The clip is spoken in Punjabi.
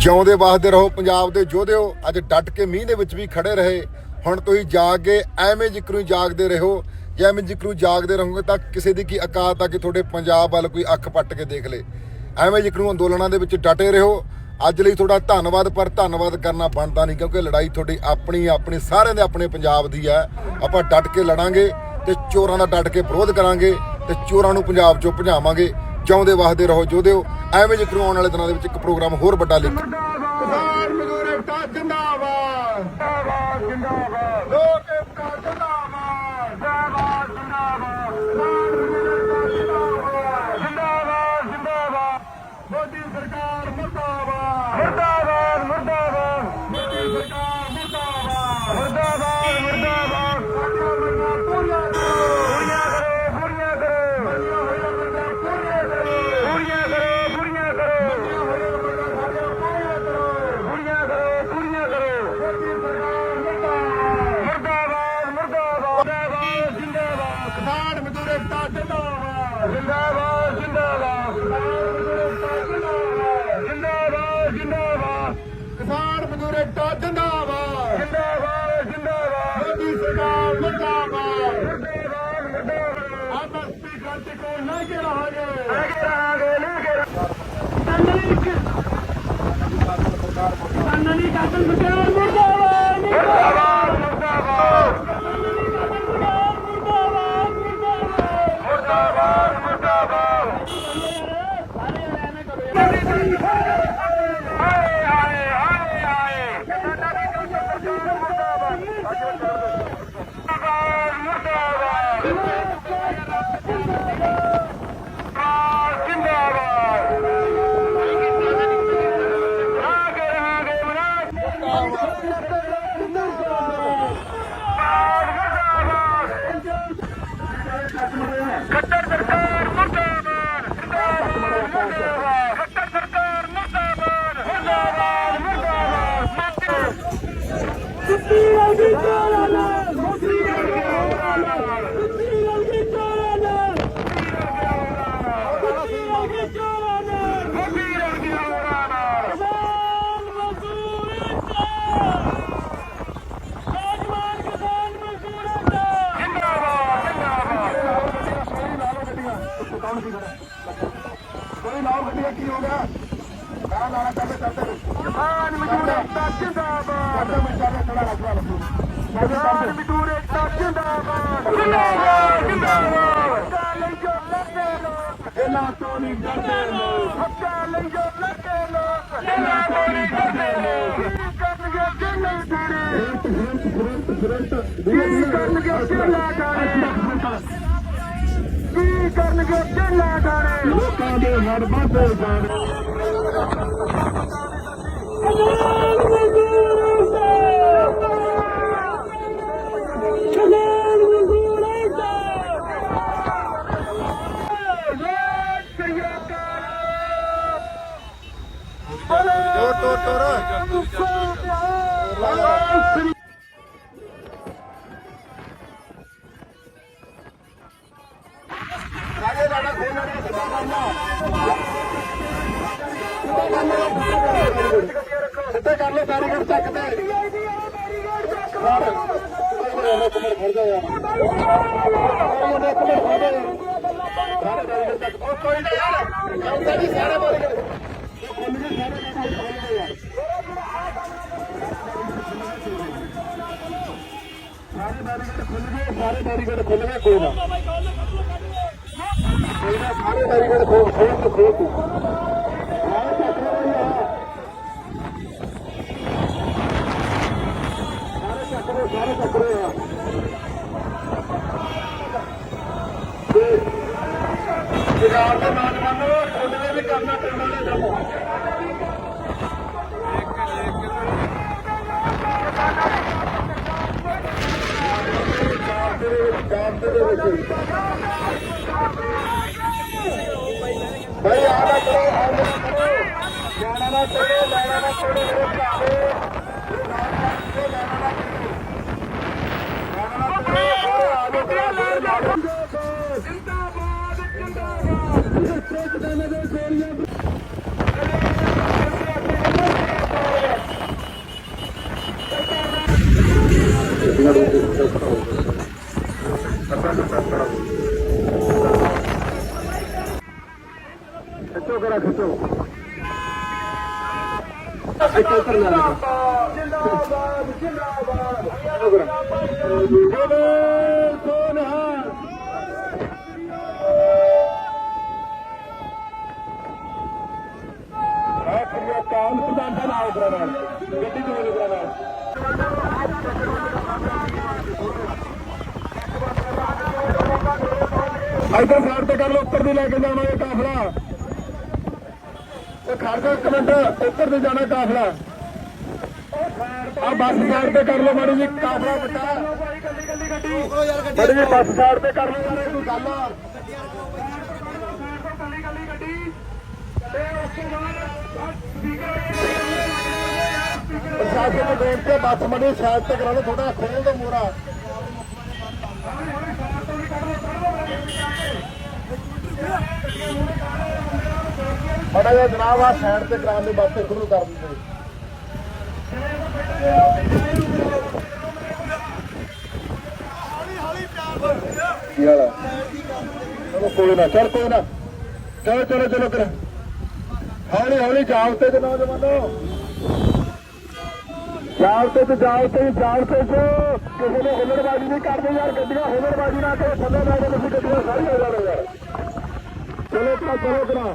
ਜਿਉਂਦੇ ਵਾਸਦੇ ਰਹੋ, ਪੰਜਾਬ ਦੇ ਯੋਧਿਓ। ਅੱਜ ਡਟ ਕੇ ਮੀਂਹ ਦੇ ਵਿੱਚ ਵੀ ਖੜੇ ਰਹੇ। ਹੁਣ ਤੁਸੀਂ ਜਾਗ ਕੇ ਐਵੇਂ ਜਿਕਰੂ ਜਾਗਦੇ ਰਹੋ। ਜੇ ਐਵੇਂ ਜਿਕਰੂ ਜਾਗਦੇ ਰਹੋਗੇ ਤਾਂ ਕਿਸੇ ਦੀ ਕੀ ਔਕਾਤ ਆ ਕਿ ਤੁਹਾਡੇ ਪੰਜਾਬ ਵੱਲ ਕੋਈ ਅੱਖ ਪੱਟ ਕੇ ਦੇਖ ਲੇ। ਐਵੇਂ ਜਿਕਰੂ ਅੰਦੋਲਨਾਂ ਦੇ ਵਿੱਚ ਡਟੇ ਰਹੋ। ਅੱਜ ਲਈ ਤੁਹਾਡਾ ਧੰਨਵਾਦ, ਪਰ ਧੰਨਵਾਦ ਕਰਨਾ ਬਣਦਾ ਨਹੀਂ ਕਿਉਂਕਿ ਲੜਾਈ ਤੁਹਾਡੀ ਆਪਣੀ ਆਪਣੀ ਸਾਰਿਆਂ ਦੇ ਆਪਣੇ ਪੰਜਾਬ ਦੀ ਹੈ। ਆਪਾਂ ਡਟ ਕੇ ਲੜਾਂਗੇ ਤੇ ਚੋਰਾਂ ਦਾ ਡਟ ਕੇ ਵਿਰੋਧ ਕਰਾਂਗੇ ਤੇ ਚੋਰਾਂ ਨੂੰ ਪੰਜਾਬ ਚੋਂ ਭਜਾਵਾਂਗੇ। ਚਾਹੁੰਦੇ ਵਾਸਦੇ ਰਹੋ, ਜੋਧਿਓ। ਐਵੇਂ ਜਿਕਰੂ ਆਉਣ ਵਾਲੇ ਦਿਨਾਂ ਦੇ ਵਿੱਚ ਇੱਕ ਪ੍ਰੋਗਰਾਮ ਹੋਰ ਵੱਡਾ ਲਿਖ। ਕਿਸਾਨ ਜਿੰਦਾਬਾਦ। ਜਿੰਦਾਬਾਦ ਜਿੰਦਾਬਾਦ। ਲੋਕ ਕਿਸਾਨ ਮਜ਼ਦੂਰ ਏਕਤਾ ਜਿੰਦਾਬਾਦ ਜਿੰਦਾਬਾਦ ਜਿੰਦਾਬਾਦ ਜਿੰਦਾਬਾਦ ਜਿੰਦਾਬਾਦ ਕਿਸਾਨ ਮਜ਼ਦੂਰ ਏਕਤਾ ਜਿੰਦਾਬਾਦ ਜਿੰਦਾਬਾਦ ਜਿੰਦਾਬਾਦ ਮੋਦੀ ਸਰਕਾਰ ਮੁਰਦਾਬਾਦ ਮੁਰਦਾਬਾਦ ਮੁਰਦਾਬਾਦ ਆਪਾਂ ਸਪੀਕਰ ਤੇ ਕੋਲ ਲੈ ਕੇ ਰਹਾਂਗੇ ਲੈ ਕੇ ਰਹਾਂਗੇ ਲੈ ਕੇ ਜਿੰਦਾਬਾਦ। ਕੋਈ ਲਾਓ ਗੱਡੀਆਂ ਕੀ ਹੋ ਗਿਆ? ਨਾ ਨਾ ਕਰਦੇ ਕਰਦੇ। ਕਿਸਾਨ ਮਜ਼ਦੂਰ ਏਕਤਾ ਜਿੰਦਾਬਾਦ। ਕਰਦੇ ਮਿੰਟਾਂ ਥੋੜਾ ਰੱਖਵਾ ਲਓ ਕਿਸਾਨ ਮਜ਼ਦੂਰ ਏਕਤਾ ਜਿੰਦਾਬਾਦ। ਜਿੰਦਾਬਾਦ ਜਿੰਦਾਬਾਦ ਲਈ ਜੋ ਲੜਦੇ ਲੋਕ ਇਹਨਾਂ ਤੋਂ ਨਹੀਂ ਡਰਦੇ ਲੋਕ। ਹੱਕਾ ਲਈ ਜੋ ਲੜਦੇ ਲੋਕ ਇਹਨਾਂ ਤੋਂ ਨਹੀਂ ਡਰਦੇ ਲੋਕ ਕਰਨਗੇ ਜੇਲ੍ਹਾਂ ਤੇਰੇ ਕਰਨਗੇ ਜੇਲ੍ਹਾਂ ਟਾਣੇ ਕੀ ਕਰਨਗੇ ਜੇਲ੍ਹਾਂ ਟਾਣੇ ਲੋਕਾਂ ਦੇ ਹਰ ਪਾਸੇ ਜਾਣੇ ਤੋਰ ਤੋਰ ਤੋਰ ਸਿੱਧੇ ਕਰ ਲੋ ਬੈਰੀਕੇਡ ਚੱਕ ਤੇ ਇੱਕ ਮਿੰਟ ਖੜ ਜਾ ਯਾਰ ਇੱਕ ਮਿੰਟ ਖੜ ਜਾ ਯਾਰ ਸਾਰੇ ਬੈਰੀਕੇਡ ਚੱਕ ਉਹ ਕੋਈ ਨਾ ਯਾਰ ਚੌਂਦਾ ਨਹੀਂ ਸਾਰੇ ਬੈਰੀਕੇਡ ਉਹ ਖੁੱਲ ਗਏ ਸਾਰੇ ਬੈਰੀਕੇਡ ਖੁੱਲ ਗਏ ਯਾਰ ਸਾਰੇ ਬੈਰੀਕੇਡ ਖੁੱਲ ਗਏ ਸਾਰੇ ਬੈਰੀਕੇਡ ਖੁੱਲ ਗਏ ਕੋਈ ਨਾ। ਸਾਰੇ ਬੈਰੀਕੇਡ ਖੋਲ ਖੋਲ ਖੋਲ ਤੂੰ ਸਾਰੇ ਚੱਕ ਆ ਨਾ ਛੋੜੋ ਲੈਣਾ ਨਾ ਛੋੜੋ ਮੇਰੇ ਭਰਾਵੋ ਜਿੰਦਾਬਾਦ ਜਿੰਦਾਬਾਦ ਜਿੱਥੇ ਕਿਤੇ ਨਾ ਦੇ ਗੋਲੀਆਂ ਖਿੱਚੋ ਕਰਾ ਖਿੱਚੋ। ਇਧਰ ਸਾਈਡ ਤੇ ਕਰ ਲੋ ਉੱਤਰ ਦੀ ਲੈ ਕੇ ਜਾਵਾਂਗੇ ਕਾਫਲਾ ਤੇ ਖੜ ਇੱਕ ਮਿੰਟ ਉੱਤਰ ਤੇ ਜਾਣਾ ਕਾਫਲਾ। ਆ ਬੱਸ ਸਾਈਡ ਤੇ ਕਰ ਲੋ ਮਾੜੀ ਜੀ, ਕਾਫਲਾ ਬਟਾ ਮਾੜੀ ਜੀ, ਬੱਸ ਸਾਈਡ ਤੇ ਕਰ ਲੋ ਯਾਰ ਕੋਈ ਗੱਲ। ਆ ਗੱਡੀ ਗੱਡੀ ਤੇ ਉਸ ਤੋਂ ਬਾਅਦ ਪ੍ਰਸ਼ਾਸਨ ਨੂੰ ਬੇਨਤੀ ਹੈ ਬੱਸ ਮੜੀ ਸਾਈਡ ਤੇ ਕਰਾ ਲਓ ਥੋੜਾ ਖੋਲ ਦੋ ਮੋਰਾ ਬੜਾ ਜਿਹਾ ਜਨਾਬ ਆ, ਸਾਈਡ ਤੇ ਕਰਾਉਣ ਦੇ ਵਾਸਤੇ ਸ਼ੁਰੂ ਕਰ ਦਿੰਦੇ। ਕੀ ਹਾਲ ਹੈ ਚਲੋ ਕੋਈ ਨਾ, ਚੱਲ ਕੋਈ ਨਾ। ਚਲੋ ਚਲੋ ਚਲੋ ਕਰ ਹੌਲੀ ਹੌਲੀ ਜਾਓ ਤੇ ਤੇ ਨੌਜਵਾਨੋ ਜਾਓ ਤੇ ਤੇ ਜਾਓ ਤੇ ਜਾਓ ਤੇ ਜੋ ਕਿਸੇ ਨੇ ਹੁਲੜਬਾਜ਼ੀ ਨਹੀਂ ਕਰਦੇ ਯਾਰ, ਗੱਡੀਆਂ ਹੁਲੜਬਾਜ਼ੀ ਨਾ ਕਰੋ ਥੱਲੇ ਬੈਠ ਤੁਸੀਂ ਗੱਡੀਆਂ ਸਾਰੀਆਂ ਜਾਣੋ ਯਾਰ। ਚਲੋ ਕਰਾ ਚਲੋ ਕਰਾ